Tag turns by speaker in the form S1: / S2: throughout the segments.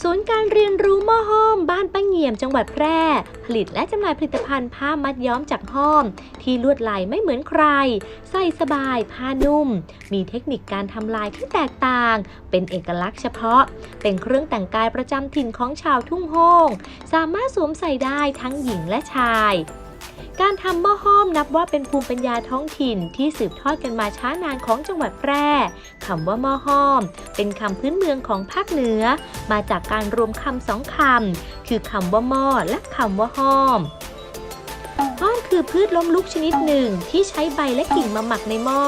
S1: ศูนย์การเรียนรู้หม้อห้อม บ้านป้าเงี่ยมจังหวัดแพร่ ผลิตและจำหน่ายผลิตภัณฑ์ผ้ามัดย้อมจากห้อม ที่ลวดลายไม่เหมือนใคร ใส่สบาย ผ้านุ่ม มีเทคนิคการทำลายที่แตกต่าง เป็นเอกลักษณ์เฉพาะ เป็นเครื่องแต่งกายประจำถิ่นของชาวทุ่งโฮงสามารถสวมใส่ได้ทั้งหญิงและชาย การทำหม้อห้อมนับว่าเป็นภูมิปัญญาท้องถิ่นที่สืบทอดกันมาช้านานของจังหวัดแพร่คำว่าหม้อห้อม เป็นคำพื้นเมืองของภาคเหนือ มาจากการรวมคำสองคำคือคำว่าหม้อและคำว่าห้อมห้อมคือพืชล้มลุกชนิดหนึ่งที่ใช้ใบและกิ่งมาหมักในหม้อ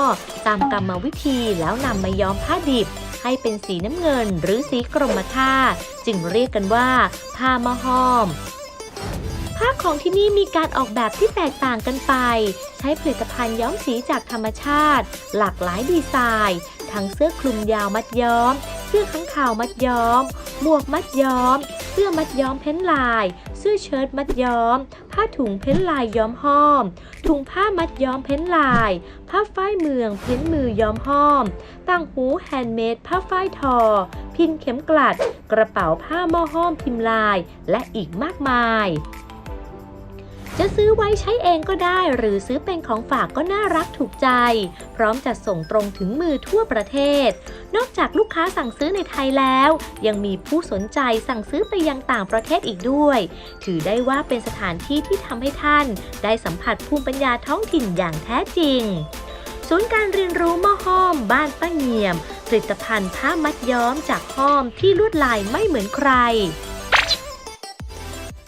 S1: ตามกรรมวิธีแล้วนำมาย้อมผ้าดิบ ให้เป็นสีน้ำเงินหรือสีกรมท่าจึงเรียกกันว่าผ้าหม้อห้อม ผ้าของที่นี่มีการออกแบบที่แตกต่างกันไป ใช้ผลิตภัณฑ์ย้อมสีจากธรรมชาติ หลากหลายดีไซน์ทั้งเสื้อคลุมยาวมัดย้อม เสื้อข้างข่าวมัดย้อม หมวกมัดย้อม เสื้อมัดย้อมเพ้นลาย เสื้อเชิ้ตมัดย้อม ผ้าถุงเพ้นลายย้อมห้อม ถุงผ้ามัดย้อมเพ้นลาย ผ้าฝ้ายเมืองเพ้นมือย้อมห้อมต่างหูแฮนด์เมดผ้าฝ้ายทอ พินเข็มกลัด กระเป๋าผ้าหม้อห้อมพิมพ์ลาย และอีกมากมาย จะซื้อไว้ใช้เองก็ได้ หรือซื้อเป็นของฝากก็น่ารักถูกใจ พร้อมจัดส่งตรงถึงมือทั่วประเทศ นอกจากลูกค้าสั่งซื้อในไทยแล้ว ยังมีผู้สนใจสั่งซื้อไปยังต่างประเทศอีกด้วย ถือได้ว่าเป็นสถานที่ที่ทำให้ท่าน ได้สัมผัสภูมิปัญญาท้องถิ่นอย่างแท้จริงศูนย์การเรียนรู้มอห้อม บ้านป้าเงียม ผลิตภัณฑ์ผ้ามัดย้อมจากห้อมที่ลวดลายไม่เหมือนใคร